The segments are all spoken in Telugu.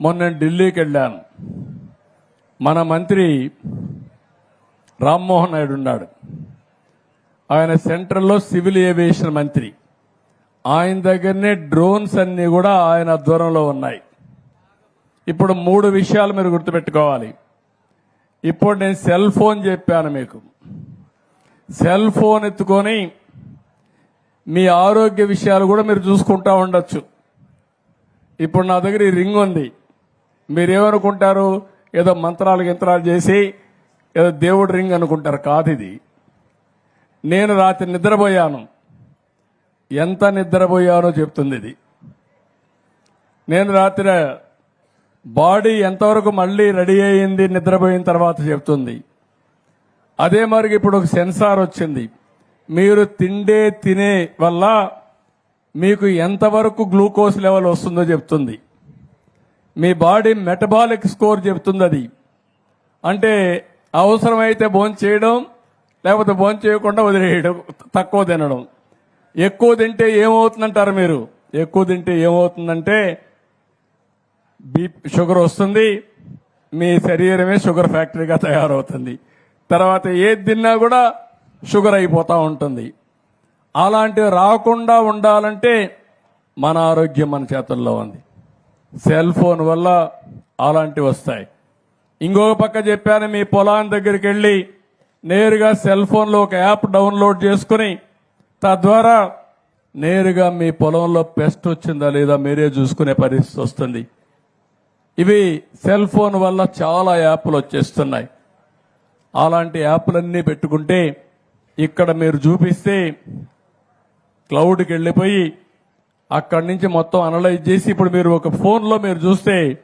మొన్న నేను ఢిల్లీకి వెళ్ళాను మన మంత్రి రామ్మోహన్ నాయుడు ఉన్నాడు. ఆయన సెంట్రల్లో సివిల్ ఏవియేషన్ మంత్రి. ఆయన దగ్గరనే డ్రోన్స్ అన్నీ కూడా ఆయన దూరంలో ఉన్నాయి. ఇప్పుడు మూడు విషయాలు మీరు గుర్తుపెట్టుకోవాలి. ఇప్పుడు నేను సెల్ ఫోన్ చెప్పాను మీకు. సెల్ ఫోన్ ఎత్తుకొని మీ ఆరోగ్య విషయాలు కూడా మీరు చూసుకుంటా ఉండొచ్చు. ఇప్పుడు నా దగ్గర ఈ రింగ్ ఉంది. మీరేమనుకుంటారు? ఏదో మంత్రాలు గింత్రాలు చేసి ఏదో దేవుడు రింగ్ అనుకుంటారు. కాదు ఇది. నేను రాత్రి నిద్రపోయాను. ఎంత నిద్రపోయానో చెప్తుంది ఇది. నేను రాత్రి బాడీ ఎంతవరకు మళ్ళీ రెడీ అయింది నిద్రపోయిన తర్వాత చెప్తుంది. అదే మరి ఇప్పుడు ఒక సెన్సార్ వచ్చింది. మీరు తిండే తినే వల్ల మీకు ఎంతవరకు గ్లూకోజ్ లెవెల్ వస్తుందో చెప్తుంది. మీ బాడీ మెటబాలిక్ స్కోర్ చెప్తుంది అది అంటే అవసరమైతే భోజనం చేయడం లేకపోతే భోజనం చేయకుండా వదిలేయడం తక్కువ తినడం. ఎక్కువ తింటే ఏమవుతుందంటారు మీరు? ఎక్కువ తింటే ఏమవుతుందంటే బీపీ షుగర్ వస్తుంది మీ శరీరమే షుగర్ ఫ్యాక్టరీగా తయారవుతుంది. తర్వాత ఏది తిన్నా కూడా షుగర్ అయిపోతూ ఉంటుంది. అలాంటివి రాకుండా ఉండాలంటే మన ఆరోగ్యం మన చేతుల్లో ఉంది. సెల్ ఫోన్ వల్ల అలాంటివి వస్తాయి. ఇంకొక పక్క చెప్పాను మీ పొలాన్ని దగ్గరికి వెళ్ళి నేరుగా సెల్ ఫోన్లో ఒక యాప్ డౌన్లోడ్ చేసుకుని తద్వారా నేరుగా మీ పొలంలో పెస్ట్ వచ్చిందా లేదా మీరే చూసుకునే పరిస్థితి వస్తుంది. ఇవి సెల్ ఫోన్ వల్ల చాలా యాప్లు వచ్చేస్తున్నాయి. అలాంటి యాప్లన్నీ పెట్టుకుంటే ఇక్కడ మీరు చూపిస్తే క్లౌడ్కి వెళ్ళిపోయి అక్కడి నుంచి మొత్తం అనలైజ్ చేసి ఇప్పుడు మీరు ఒక ఫోన్లో మీరు చూస్తే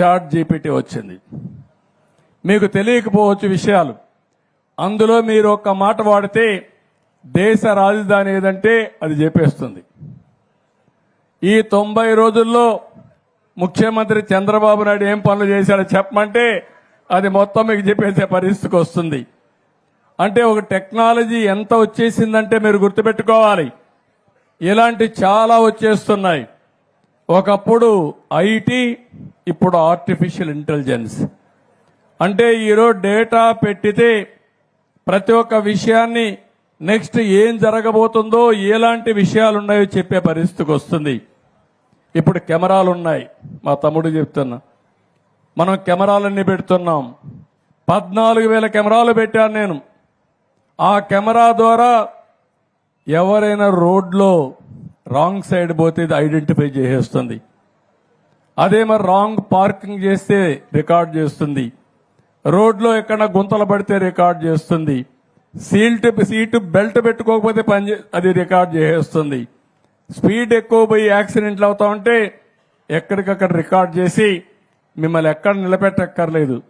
చాట్ జీపీటీ వచ్చింది. మీకు తెలియకపోవచ్చు విషయాలు. అందులో మీరు ఒక్క మాట వాడితే దేశ రాజధాని ఏదంటే అది చెప్పేస్తుంది. ఈ తొంభై రోజుల్లో ముఖ్యమంత్రి చంద్రబాబు నాయుడు ఏం పనులు చేశాడో చెప్పమంటే అది మొత్తం మీకు చెప్పేసే పరిస్థితికి వస్తుంది. అంటే ఒక టెక్నాలజీ ఎంత వచ్చేసిందంటే మీరు గుర్తుపెట్టుకోవాలి. ఇలాంటి చాలా వచ్చేస్తున్నాయి. ఒకప్పుడు ఐటీ ఇప్పుడు ఆర్టిఫిషియల్ ఇంటెలిజెన్స్. అంటే ఈరోజు డేటా పెట్టితే ప్రతి ఒక్క విషయాన్ని నెక్స్ట్ ఏం జరగబోతుందో ఎలాంటి విషయాలు ఉన్నాయో చెప్పే పరిస్థితికి వస్తుంది. ఇప్పుడు కెమెరాలు ఉన్నాయి మా తమ్ముడు చెప్తున్నా. మనం కెమెరాలన్నీ పెడుతున్నాం. పద్నాలుగు వేల కెమెరాలు పెట్టాను నేను. ఆ కెమెరా ద్వారా ఎవరైనా రోడ్లో రాంగ్ సైడ్ పోతే ఇది ఐడెంటిఫై చేసేస్తుంది. అదే మరి రాంగ్ పార్కింగ్ చేస్తే రికార్డ్ చేస్తుంది. రోడ్లో ఎక్కడ గుంతలు పడితే రికార్డ్ చేస్తుంది. సీల్ట్ సీటు బెల్ట్ పెట్టుకోకపోతే పని చే- అది రికార్డ్ చేసేస్తుంది. స్పీడ్ ఎక్కువ పోయి యాక్సిడెంట్లు అవుతా ఉంటే ఎక్కడికక్కడ రికార్డ్ చేసి మిమ్మల్ని ఎక్కడ నిలబెట్టక్కర్లేదు.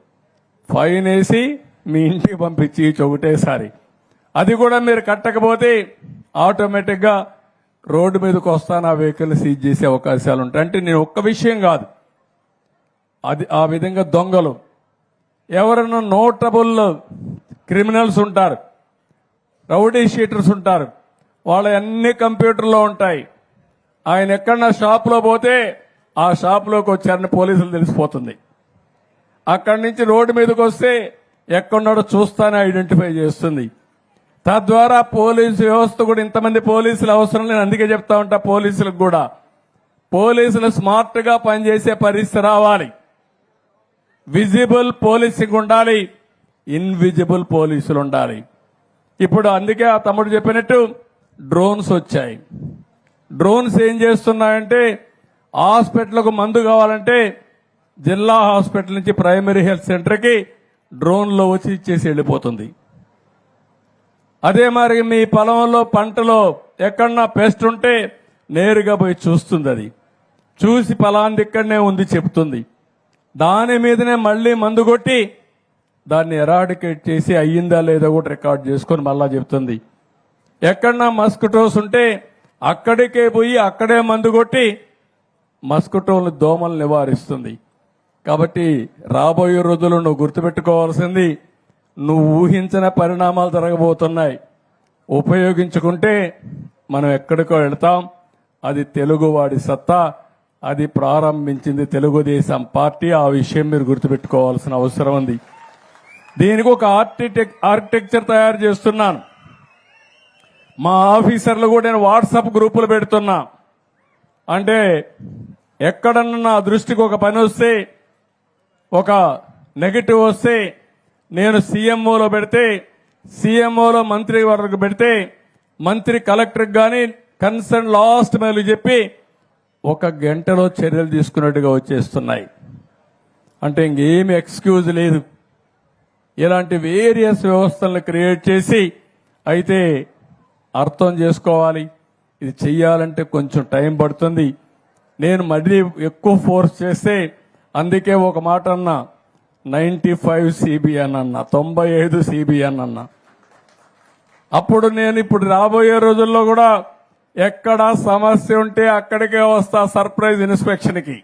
ఫైన్ వేసి మీ ఇంటికి పంపించి ఒకటేసారి అది కూడా మీరు కట్టకపోతే ఆటోమేటిక్గా రోడ్డు మీదకి వస్తాను ఆ వెహికల్ సీజ్ చేసే అవకాశాలు ఉంటాయి. అంటే నేను ఒక్క విషయం కాదు. అది ఆ విధంగా దొంగలు. ఎవరైనా నోటబుల్ క్రిమినల్స్ ఉంటారు. రౌడీ షీటర్స్ ఉంటారు. వాళ్ళ అన్ని కంప్యూటర్లో ఉంటాయి. ఆయన ఎక్కడన్నా షాప్లో పోతే ఆ షాప్లోకి వచ్చారని పోలీసులు తెలిసిపోతుంది. అక్కడి నుంచి రోడ్డు మీదకి వస్తే ఎక్కడున్నాడో చూస్తానే ఐడెంటిఫై చేస్తుంది. తద్వారా పోలీసు వ్యవస్థ కూడా ఇంతమంది పోలీసులు అవసరం నేను అందుకే చెప్తా ఉంటా పోలీసులకు కూడా. పోలీసులు స్మార్ట్గా పనిచేసే పరిస్థితి రావాలి. విజిబుల్ పోలీసింగ్ ఉండాలి. ఇన్విజిబుల్ పోలీసులు ఉండాలి. ఇప్పుడు అందుకే ఆ తమ్ముడు చెప్పినట్టు డ్రోన్స్ వచ్చాయి. డ్రోన్స్ ఏం చేస్తున్నాయంటే హాస్పిటల్కు మందు కావాలంటే జిల్లా హాస్పిటల్ నుంచి ప్రైమరీ హెల్త్ సెంటర్కి డ్రోన్లో వచ్చి ఇచ్చేసి వెళ్ళిపోతుంది. అదే మరి మీ పొలంలో పంటలో ఎక్కడన్నా పెస్ట్ ఉంటే నేరుగా పోయి చూస్తుంది అది చూసి పొలాన్ని ఇక్కడనే ఉంది చెప్తుంది. దాని మీదనే మళ్ళీ మందు కొట్టి దాన్ని ఎరాడికేట్ చేసి అయ్యిందా లేదో కూడా రికార్డ్ చేసుకొని మళ్ళా చెప్తుంది. ఎక్కడన్నా మస్కిటోస్ ఉంటే అక్కడికే పోయి అక్కడే మందు కొట్టి మస్కిటోలు దోమలు నివారిస్తుంది. కాబట్టి రాబోయే రోజుల్లో నువ్వు గుర్తుపెట్టుకోవాల్సింది నువ్వు ఊహించిన పరిణామాలు జరగబోతున్నాయి. ఉపయోగించుకుంటే మనం ఎక్కడికో వెళ్తాం. అది తెలుగువాడి సత్తా. అది ప్రారంభించింది తెలుగుదేశం పార్టీ. ఆ విషయం మీరు గుర్తుపెట్టుకోవాల్సిన అవసరం ఉంది. దీనికి ఒక ఆర్కిటెక్ ఆర్కిటెక్చర్ తయారు చేస్తున్నాను. మా ఆఫీసర్లు కూడా నేను వాట్సాప్ గ్రూపులు పెడుతున్నా. అంటే ఎక్కడన్నా నా దృష్టికి ఒక పని వస్తే ఒక నెగటివ్ వస్తే నేను సీఎంఓలో పెడితే సీఎంఓలో మంత్రి వరకు పెడితే మంత్రి కలెక్టర్కి కానీ కన్సర్న్ లాస్ట్ మేలు చెప్పి ఒక గంటలో చర్యలు తీసుకున్నట్టుగా వచ్చేస్తున్నాయి. అంటే ఇంకేమి ఎక్స్క్యూజ్ లేదు. ఇలాంటి వేరియస్ వ్యవస్థలను క్రియేట్ చేసి అయితే అర్థం చేసుకోవాలి. ఇది చెయ్యాలంటే కొంచెం టైం పడుతుంది. నేను మళ్ళీ ఎక్కువ ఫోర్స్ చేస్తే అందుకే ఒక మాట అన్నా. నైంటీ ఫైవ్ సిబిఎన్ అన్న తొంభై ఐదు సిబిఎన్ అన్న అప్పుడు నేను ఇప్పుడు రాబోయే రోజుల్లో కూడా ఎక్కడ సమస్య ఉంటే అక్కడికే వస్తా సర్ప్రైజ్ ఇన్స్పెక్షన్కి.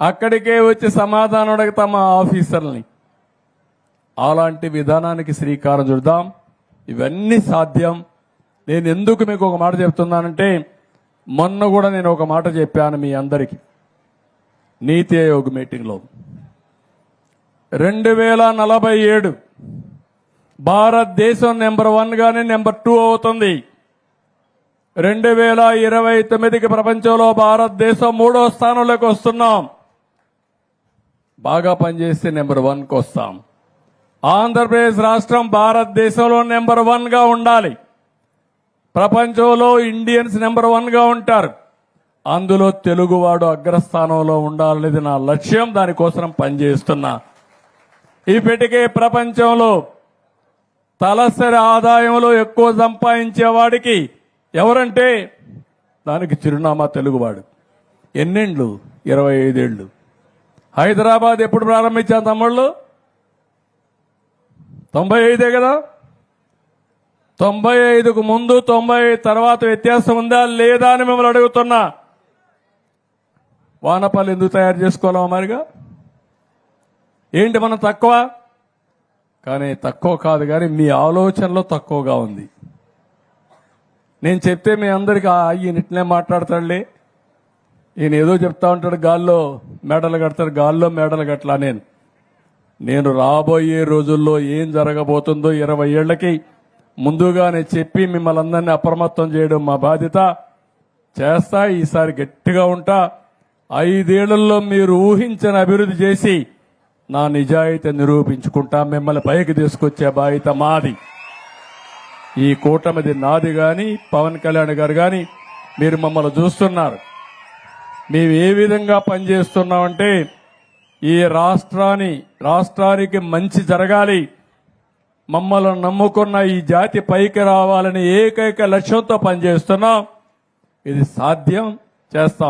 అక్కడికే వచ్చి సమాధానం అడుగుతా మా ఆఫీసర్ని అలాంటి విధానానికి శ్రీకారం చుడదాం. ఇవన్నీ సాధ్యం. నేను ఎందుకు మీకు ఒక మాట చెప్తున్నానంటే మొన్న కూడా నేను ఒక మాట చెప్పాను మీ అందరికీ. నీతి ఆయోగ్ మీటింగ్లో. రెండు వేల నలభై ఏడు. భారతదేశం నెంబర్ వన్గానే నెంబర్ టూ అవుతుంది. రెండు వేల ఇరవై తొమ్మిదికి ప్రపంచంలో భారతదేశం మూడో స్థానంలోకి వస్తున్నాం. బాగా పనిచేస్తే నెంబర్ వన్కి వస్తాం. ఆంధ్రప్రదేశ్ రాష్ట్రం భారతదేశంలో నెంబర్ వన్గా ఉండాలి. ప్రపంచంలో ఇండియన్స్ నెంబర్ వన్గా ఉంటారు. అందులో తెలుగువాడు అగ్రస్థానంలో ఉండాలనేది నా లక్ష్యం. దానికోసం పనిచేస్తున్నా. ఇప్పటికే ప్రపంచంలో తలసరి ఆదాయంలో ఎక్కువ సంపాదించేవాడికి ఎవరంటే దానికి చిరునామా తెలుగువాడు. ఎన్నేండ్లు? ఇరవై ఐదేళ్ళు. హైదరాబాద్ ఎప్పుడు ప్రారంభించాం తమ్ముళ్ళు? తొంభై ఐదే కదా? తొంభై ఐదుకు ముందు తొంభై ఐదు తర్వాత వ్యత్యాసం ఉందా లేదా అని మిమ్మల్ని అడుగుతున్నా. వానపాలు ఎందుకు తయారు చేసుకోవాలా మరిగా ఏంటి మనం తక్కువ? కానీ తక్కువ కాదు కానీ మీ ఆలోచనలో తక్కువగా ఉంది. నేను చెప్తే మీ అందరికి ఈయన ఇట్లే మాట్లాడతాడులే. ఈయన ఏదో చెప్తా ఉంటాడు గాల్లో మెడలు కడతాడు గాల్లో మెడలు కట్టలా నేను. నేను రాబోయే రోజుల్లో ఏం జరగబోతుందో ఇరవై ఏళ్ళకి ముందుగానే చెప్పి మిమ్మల్ని అందరినీ అప్రమత్తం చేయడం మా బాధ్యత. చేస్తా ఈసారి గట్టిగా ఉంటా. ఐదేళ్ళలో మీరు ఊహించిన అభివృద్ధి చేసి నా నిజాయితీ నిరూపించుకుంటా మిమ్మల్ని పైకి తీసుకొచ్చే బాధ్యత మాది. ఈ కూటమిది నాది కానీ పవన్ కళ్యాణ్ గారు కానీ మీరు మమ్మల్ని చూస్తున్నారు. మేము ఏ విధంగా పనిచేస్తున్నామంటే ఈ రాష్ట్రాన్ని రాష్ట్రానికి మంచి జరగాలి. మమ్మల్ని నమ్ముకున్న ఈ జాతి పైకి రావాలని ఏకైక లక్ష్యంతో పనిచేస్తున్నాం. ఇది సాధ్యం. చేస్తాం.